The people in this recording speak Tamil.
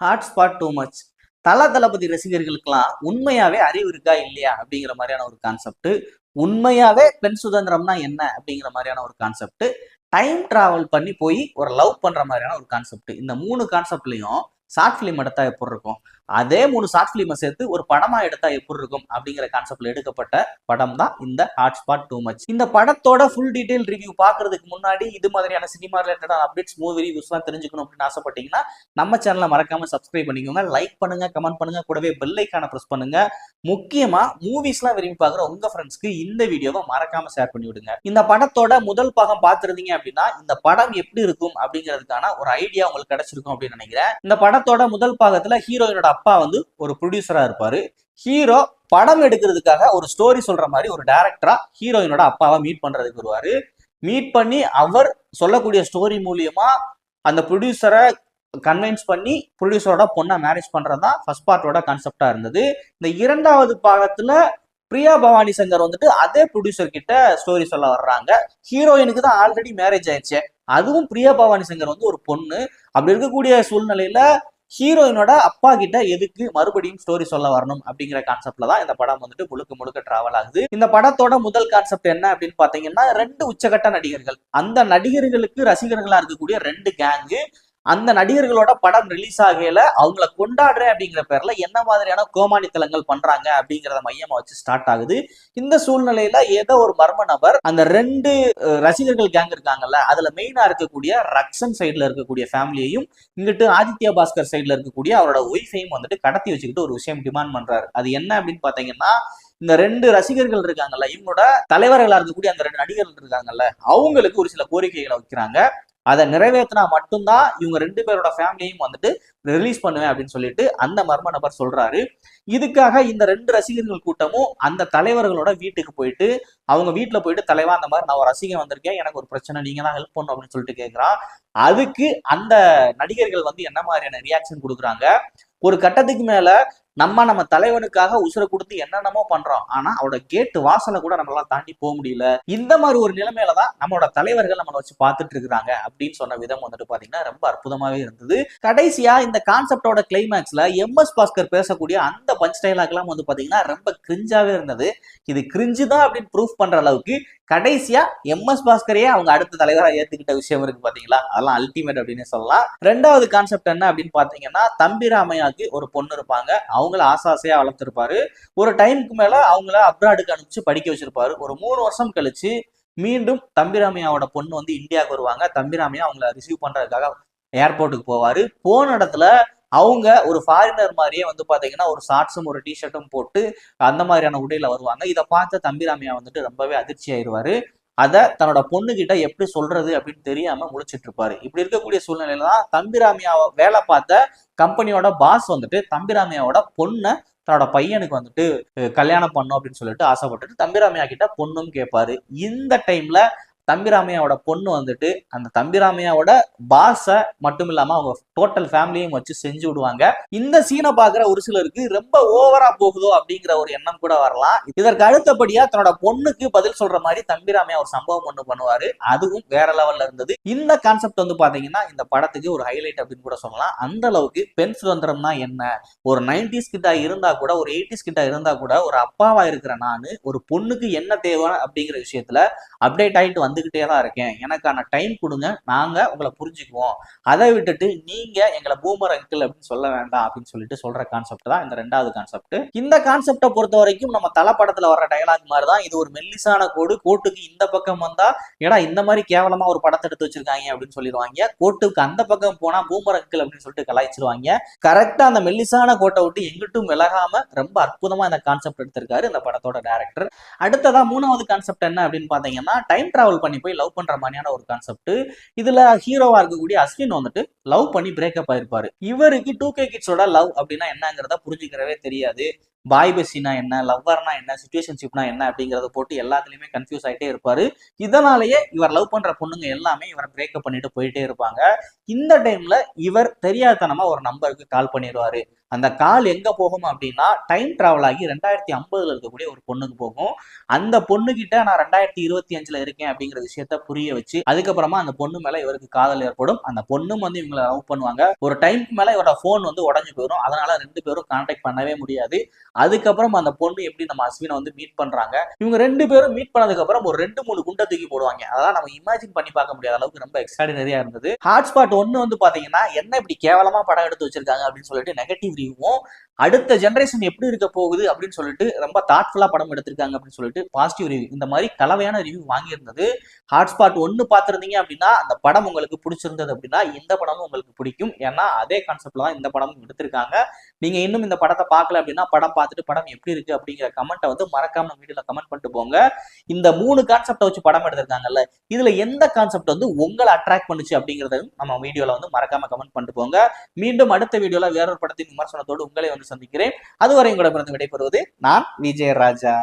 ஹாட்ஸ்பாட் டூ மச் தல தளபதி ரசிகர்களுக்கெல்லாம் உண்மையாவே அறிவு இருக்கா இல்லையா அப்படிங்கிற மாதிரியான ஒரு கான்செப்ட் உண்மையாவே பெண் சுதந்திரம்னா என்ன அப்படிங்கிற மாதிரியான ஒரு கான்செப்ட் டைம் டிராவல் பண்ணி போய் ஒரு லவ் பண்ற மாதிரியான ஒரு கான்செப்ட் இந்த மூணு கான்செப்ட்லயும் ஷார்ட் ஃபிலிம் எடுத்தா எப்படி இருக்கும்? அதே மூணு ஷார்ட் ஃபிலிமை சேர்த்து ஒரு படமா எடுத்தா எப்படி இருக்கும்? அப்படிங்கிற கான்செப்ட்ல எடுக்கப்பட்ட படம் தான் இந்த ஹாட்ஸ்பாட் டூ மச் இந்த படத்தோட ஃபுல் டீடைல் ரிவ்யூ பாக்குறதுக்கு முன்னாடி இது மாதிரியான சினிமா ரிலேட்டடான அப்டேட்ஸ் மூவி ரிவ்யூஸ்லாம் தெரிஞ்சுக்கணும் அப்படின்னு ஆசைப்பட்டீங்கன்னா நம்ம சேனலை மறக்காம சப்ஸ்கிரைப் பண்ணிக்கோங்க. லைக் பண்ணுங்க கமெண்ட் பண்ணுங்க. கூடவே பெல் ஐக்கான ப்ரெஸ் பண்ணுங்க. முக்கியமா மூவிஸ்லாம் விரும்பி பாக்குற உங்க ஃப்ரெண்ட்ஸ்க்கு இந்த வீடியோவை மறக்காம ஷேர் பண்ணி விடுங்க. இந்த படத்தோட முதல் பாகம் பாத்துருந்தீங்க அப்படின்னா இந்த படம் எப்படி இருக்கும் அப்படிங்கிறதுக்கான ஒரு ஐடியா உங்களுக்கு கிடைச்சிருக்கும் அப்படின்னு நினைக்கிறேன். இந்த படம் படத்தோட முதல் பாகத்துல ஹீரோயினோட அப்பா வந்து ஒரு ப்ரொடியூசரா இருப்பாரு. ஹீரோ படம் எடுக்கிறதுக்காக ஒரு ஸ்டோரி சொல்ற மாதிரி ஒரு டேரக்டரா ஹீரோயினோட அப்பாவை மீட் பண்றதுக்கு வருவாரு. மீட் பண்ணி அவர் சொல்லக்கூடிய ஸ்டோரி மூலியமா அந்த ப்ரொடியூசரை கன்வின்ஸ் பண்ணி ப்ரொடியூசரோட பொண்ணை மேரேஜ் பண்றது தான் ஃபர்ஸ்ட் பார்ட்டோட கான்செப்டா இருந்தது. இந்த இரண்டாவது பாகத்துல பிரியா பவானி சங்கர் வந்துட்டு அதே ப்ரொடியூசர் கிட்ட ஸ்டோரி சொல்ல வர்றாங்க. ஹீரோயினுக்கு தான் ஆல்ரெடி மேரேஜ் ஆயிடுச்சு. அதுவும் பிரியா பவானி சங்கர் வந்து ஒரு பொண்ணு. அப்படி இருக்கக்கூடிய சூழ்நிலையில ஹீரோயினோட அப்பா கிட்ட எதுக்கு மறுபடியும் ஸ்டோரி சொல்ல வரணும் அப்படிங்கிற கான்செப்ட்ல தான் இந்த படம் வந்துட்டு முழுக்க முழுக்க டிராவல் ஆகுது. இந்த படத்தோட முதல் கான்செப்ட் என்ன அப்படின்னு பாத்தீங்கன்னா ரெண்டு உச்சகட்ட நடிகர்கள். அந்த நடிகர்களுக்கு ரசிகர்களா இருக்கக்கூடிய ரெண்டு கேங்கு அந்த நடிகர்களோட படம் ரிலீஸ் ஆகையில அவங்கள கொண்டாடுறேன் அப்படிங்கிற பேர்ல என்ன மாதிரியான கோமாளித்தலங்கள் பண்றாங்க அப்படிங்கிறத மையமா வச்சு ஸ்டார்ட் ஆகுது. இந்த சூழ்நிலையில ஏதோ ஒரு மர்ம நபர் அந்த ரெண்டு ரசிகர்கள் கேங் இருக்காங்கல்ல அதுல மெயினா இருக்கக்கூடிய ரக்ஷன் சைட்ல இருக்கக்கூடிய ஃபேமிலியையும் இங்கிட்டு ஆதித்யா பாஸ்கர் சைட்ல இருக்கக்கூடிய அவரோட ஒய்ஃபையும் வந்துட்டு கடத்தி வச்சுக்கிட்டு ஒரு விஷயம் டிமாண்ட் பண்றாரு. அது என்ன அப்படின்னு பாத்தீங்கன்னா இந்த ரெண்டு ரசிகர்கள் இருக்காங்கல்ல இவங்களோட தலைவர்களா இருக்கக்கூடிய அந்த ரெண்டு நடிகர்கள் இருக்காங்கல்ல அவங்களுக்கு ஒரு சில கோரிக்கைகளை வைக்கிறாங்க. அதை நிறைவேற்றினா மட்டும்தான் இவங்க ரெண்டு பேரோட ஃபேமிலியும் வந்துட்டு ரிலீஸ் பண்ணுவேன் அப்படின்னு சொல்லிட்டு அந்த மர்ம நபர் சொல்றாரு. இதுக்காக இந்த ரெண்டு ரசிகர்கள் கூட்டமும் அந்த தலைவர்களோட வீட்டுக்கு போயிட்டு அவங்க வீட்டுல போயிட்டு தலைவா அந்த மாதிரி நான் ஒரு ரசிகன் வந்திருக்கேன் எனக்கு ஒரு பிரச்சனை நீங்க தான் ஹெல்ப் பண்ணும் அப்படின்னு சொல்லிட்டு கேட்கிறான் அதுக்கு அந்த நடிகர்கள் வந்து என்ன மாதிரியான ரியாக்ஷன் கொடுக்குறாங்க? ஒரு கட்டத்துக்கு மேல நம்ம நம்ம தலைவனுக்காக உசுரை கொடுத்து என்னென்னமோ பண்றோம். ஆனா அவரோட கேட்டு வாசலை கூட நம்மளால தாண்டி போக முடியல. இந்த மாதிரி ஒரு நிலைமையில தான் நம்மளோட தலைவர்கள் நம்மளை வச்சு பார்த்துட்டு இருக்கிறாங்க அப்படின்னு சொன்ன விதம் வந்துட்டு பாத்தீங்கன்னா ரொம்ப அற்புதமாவே இருந்தது. கடைசியா இந்த கான்செப்டோட கிளைமேக்ஸ்ல எம் எஸ் பாஸ்கர் பேசக்கூடிய அந்த பஞ்ச் டைலாக் எல்லாம் வந்து பாத்தீங்கன்னா ரொம்ப கிரிஞ்சாவே இருந்தது. இது கிரிஞ்சு தான் அப்படின்னு ப்ரூஃப் பண்ற அளவுக்கு கடைசியா எம் எஸ் பாஸ்கரையே அவங்க அடுத்த தலைவராக ஏத்துக்கிட்ட விஷயம் இருக்கு பாத்தீங்களா? அதெல்லாம் அல்டிமேட் அப்படின்னு சொல்லலாம். ரெண்டாவது கான்செப்ட் என்ன அப்படின்னு பாத்தீங்கன்னா தம்பி ராமையாக்கு ஒரு பொண்ணு இருப்பாங்க. அவங்கள ஆசாசையா வளர்த்துருப்பாரு. ஒரு டைமுக்கு மேல அவங்கள அப்ராடுக்கு அனுப்பிச்சு படிக்க வச்சிருப்பாரு. ஒரு மூணு வருஷம் கழிச்சு மீண்டும் தம்பிராமையாவோட பொண்ணு வந்து இந்தியாவுக்கு வருவாங்க. தம்பிராமையா அவங்கள ரிசீவ் பண்றதுக்காக ஏர்போர்ட்டுக்கு போவாரு. போன இடத்துல அவங்க ஒரு ஃபாரினர் மாதிரியே வந்து பாத்தீங்கன்னா ஒரு ஷார்ட்ஸும் ஒரு டிஷர்ட்டும் போட்டு அந்த மாதிரியான உடையில வருவாங்க. இதை பார்த்த தம்பிராமையா வந்துட்டு ரொம்பவே அதிர்ச்சி ஆயிடுவாரு. அதை தன்னோட பொண்ணு கிட்ட எப்படி சொல்றது அப்படின்னு தெரியாம முழிச்சிட்டு இருப்பாரு. இப்படி இருக்கக்கூடிய சூழ்நிலையில தான் தம்பிராமியாவை வேலை பார்த்த கம்பெனியோட பாஸ் வந்துட்டு தம்பிராமியாவோட பொண்ணை தன்னோட பையனுக்கு வந்துட்டு கல்யாணம் பண்ணும் அப்படின்னு சொல்லிட்டு ஆசைப்பட்டுட்டு தம்பிராமையா கிட்ட பொண்ணும் கேட்பாரு. இந்த டைம்ல தம்பிராமையாவோட பொண்ணு வந்துட்டு அந்த தம்பிராமையாவோட பாஸை மட்டும் இல்லாம அவங்க டோட்டல் ஃபேமிலியும் வச்சு செஞ்சு விடுவாங்க. இந்த சீனை பாக்குற ஒரு சிலருக்கு ரொம்ப ஓவரா போகுதோ அப்படிங்கிற ஒரு எண்ணம் கூட வரலாம். இதற்கு அடுத்தபடியா தன்னோட பொண்ணுக்கு பதில் சொல்ற மாதிரி தம்பிராமையா ஒரு சம்பவம் ஒண்ணு பண்ணுவாரு. அதுவும் வேற லெவல்ல இருந்தது. இந்த கான்செப்ட் வந்து பாத்தீங்கன்னா இந்த படத்துக்கு ஒரு ஹைலைட் அப்படின்னு கூட சொல்லலாம். அந்த அளவுக்கு பெண் சுதந்திரம்னா என்ன? ஒரு நைன்டிஸ் கிட்ட இருந்தா கூட ஒரு எயிட்டிஸ் கிட்ட இருந்தா கூட ஒரு அப்பாவா இருக்கிற நானு ஒரு பொண்ணுக்கு என்ன தேவை அப்படிங்கிற விஷயத்துல அப்டேட் ஆயிட்டு வந்துக்கிட்டே தான் இருக்கேன். எனக்கான டைம் கொடுங்க. நாங்க உங்களை புரிஞ்சுக்குவோம். அதை விட்டுட்டு நீங்க எங்களை பூமர் அங்கிள் அப்படின்னு சொல்ல வேண்டாம் அப்படின்னு சொல்லிட்டு சொல்ற கான்செப்ட் தான் இந்த ரெண்டாவது கான்செப்ட் இந்த கான்செப்டை பொறுத்த வரைக்கும் நம்ம தலைப்படத்தில் படத்துல வர்ற டயலாக் மாதிரி தான் இது ஒரு மெல்லிசான கோடு. கோட்டுக்கு இந்த பக்கம் வந்தால் ஏடா இந்த மாதிரி கேவலமா ஒரு படத்தை எடுத்து வச்சிருக்காங்க அப்படின்னு சொல்லிடுவாங்க. கோட்டுக்கு அந்த பக்கம் போனா பூமர் அங்கிள் அப்படின்னு சொல்லிட்டு கலாய்ச்சிருவாங்க. கரெக்டா அந்த மெல்லிசான கோட்டை விட்டு எங்கிட்டும் விலகாம ரொம்ப அற்புதமா இந்த கான்செப்ட் எடுத்திருக்காரு இந்த படத்தோட டேரக்டர் அடுத்ததா மூணாவது கான்செப்ட் என்ன அப்படின்னு பாத்தீங்கன்னா டைம் டிராவல் பண்ணி போய் லவ் பண்ற மாதிரியான ஒரு கான்செப்ட் இதுல ஹீரோவா இருக்கக்கூடிய அஸ்வின் வந்துட்டு லவ் பண்ணி பிரேக்கப் ஆயிருப்பாரு. இவருக்கு டூ கே கிட்ஸோட லவ் அப்படின்னா என்னங்கிறத புரிஞ்சுக்கிறவே தெரியாது. பாய் பெஸ்டினா என்ன லவ்வர்னா என்ன சுச்சுவேஷன்ஷிப்னா என்ன அப்படிங்கிறத போட்டு எல்லாத்துலயுமே கன்ஃபியூஸ் ஆகிட்டே இருப்பாரு. இதனாலேயே இவர் லவ் பண்ற பொண்ணுங்க எல்லாமே இவரை பிரேக்கப் பண்ணிட்டு போயிட்டே இருப்பாங்க. இந்த டைம்ல இவர் தெரியாதனமா ஒரு நம்பருக்கு கால் பண்ணிடுவாரு. அந்த கால் எங்க போகும் அப்படின்னா டைம் டிராவல் ஆகி ரெண்டாயிரத்தி ஐம்பதுல இருக்கக்கூடிய ஒரு பொண்ணுக்கு போகும். அந்த பொண்ணு கிட்ட நான் ரெண்டாயிரத்தி இருபத்தி அஞ்சுல இருக்கேன் அப்படிங்கிற விஷயத்த புரிய வச்சு அதுக்கப்புறமா அந்த பொண்ணு மேல இவருக்கு காதல் ஏற்படும். அந்த பொண்ணும் வந்து இவங்களை லவ் பண்ணுவாங்க. ஒரு டைம்க்கு மேல இவரோட போன் வந்து உடஞ்சு போயிடும் அதனால ரெண்டு பேரும் கான்டாக்ட் பண்ணவே முடியாது. அதுக்கப்புறம் அந்த பொண்ணு எப்படி நம்ம அஸ்வினை வந்து மீட் பண்றாங்க? இவங்க ரெண்டு பேரும் மீட் பண்ணதுக்கு அப்புறம் ஒரு ரெண்டு மூணு குண்டை தூக்கி போடுவாங்க. அதெல்லாம் நம்ம இமேஜின் பண்ணி பார்க்க முடியாத அளவுக்கு ரொம்ப எக்ஸ்ட்ராடினரியா இருந்தது. ஹாட்ஸ்பாட் ஒன்னு வந்து பாத்தீங்கன்னா என்ன இப்படி கேவலமா படம் எடுத்து வச்சிருக்காங்க அப்படின்னு சொல்லிட்டு நெகட்டிவ் ரிவ்யூவும் அடுத்த ஜென்ரேஷன் எப்படி இருக்க போகுது அப்படின்னு சொல்லிட்டு ரொம்ப தாட்ஃபுல்லா படம் எடுத்திருக்காங்க அப்படின்னு சொல்லிட்டு பாசிட்டிவ் ரிவ்யூ இந்த மாதிரி கலவையான ரிவ்யூ வாங்கியிருந்தது. ஹாட்ஸ்பாட் ஒன்னு பார்த்துருந்தீங்க அப்படின்னா அந்த படம் உங்களுக்கு பிடிச்சிருந்தது அப்படின்னா இந்த படமும் உங்களுக்கு பிடிக்கும். ஏன்னா அதே கான்செப்ட்ல தான் இந்த படமும் எடுத்திருக்காங்க. நீங்க இன்னும் இந்த படத்தை பார்க்கல அப்படின்னா படம் பார்த்துட்டு படம் எப்படி இருக்கு அப்படிங்கிற கமெண்ட்டை வந்து மறக்காம வீடியோல கமெண்ட் பண்ணிட்டு போங்க. இந்த மூணு கான்செப்டை வச்சு படம் எடுத்திருக்காங்கல்ல இதுல எந்த கான்செப்ட் வந்து உங்களை அட்ராக்ட் பண்ணுச்சு அப்படிங்கறதையும் நம்ம வீடியோல வந்து மறக்காம கமெண்ட் பண்ணிட்டு போங்க. மீண்டும் அடுத்த வீடியோல வேறொரு படத்தின் விமர்சனத்தோடு உங்களை வந்து சந்திக்கிறேன். அதுவரை உங்களிடமிருந்து விடைபெறுவது நான் விஜய் ராஜா